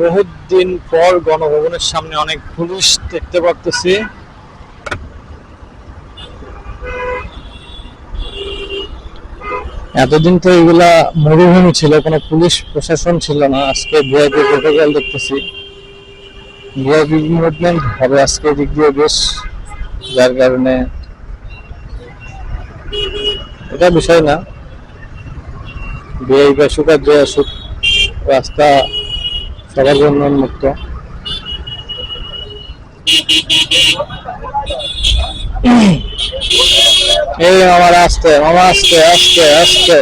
বহুত দিন পর গণভবনের সামনে অনেক পুলিশ দেখতে পারতেছি। এতদিন তো এগুলা মরুভূমি ছিল, কোনো পুলিশ প্রশাসন ছিল না। আজকে ভিআইপি প্রোটোকল দেখতেছি। ভিআইপি মুভমেন্ট হবে আজকে দিক দিয়ে বেশ, যার কারণে এটা বিষয় না। ভিআইপি আসুক আর যে আসুক, রাস্তা সবার জন্য উন্মুক্ত। এই আমার আসতে আমার আসতে আসতে আসতে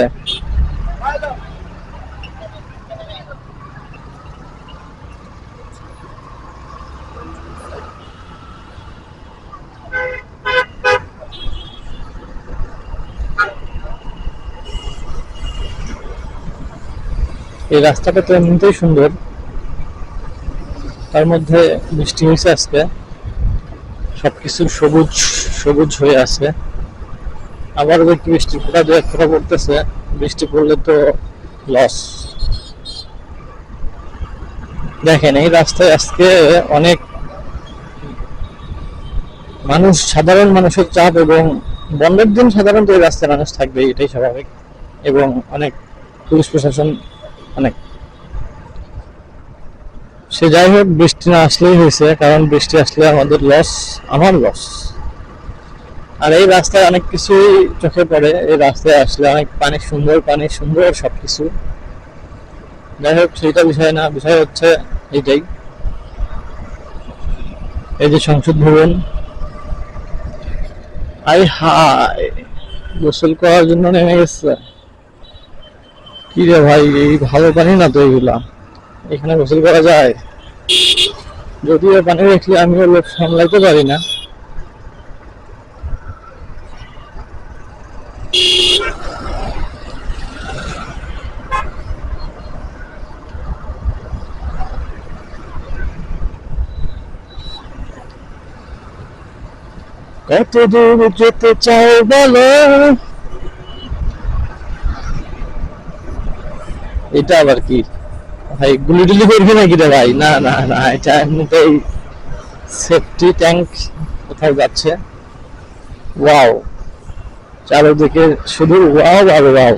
এই রাস্তাটা তো এমনিতেই সুন্দর। তার মধ্যে বৃষ্টি হয়েছে আজকে। সবকিছু সবুজ সবুজ হয়ে আছে। আবার দেখি বৃষ্টি, ফোটা দু এক ফোঁটা পড়তেছে। বৃষ্টি পড়লে তো লস দেখেন, এই রাস্তায় আজকে অনেক মানুষ, সাধারণ মানুষের চাপ এবং বন্ধের দিন সাধারণত এই রাস্তায় মানুষ থাকবে, এটাই স্বাভাবিক। এবং অনেক পুলিশ প্রশাসন অনেক সে যাই হোক, বৃষ্টি না আসলেই হয়েছে, কারণ বৃষ্টি আসলে আমাদের লস আমার লস আর এই রাস্তায় অনেক কিছুই চোখে পড়ে, এই রাস্তায় আসলে অনেক পানি সুন্দর পানি সুন্দর সবকিছু। যাই হোক, সেইটা বিষয় না, বিষয় হচ্ছে এইটাই। এই যে সংসদ ভবন। আই হাই গোসল করার জন্য নেমে গেছে। কি রে ভাই, এই ভালো পানি না তো এগুলা? এখানে গোসল করা যায়। যদিও পানি রাখলে আমিও লোক সামলাইতে পারি না। কত যেতে চাও বলো? এটা আবার কি? ভাই, গুলি টুলি করবি নাকি রে ভাই? না না না, এটা এমনিতেই সেফটি ট্যাঙ্ক কোথায় যাচ্ছে? ওয়াও চারিদিকে শুধু ওয়াও আর ওয়াও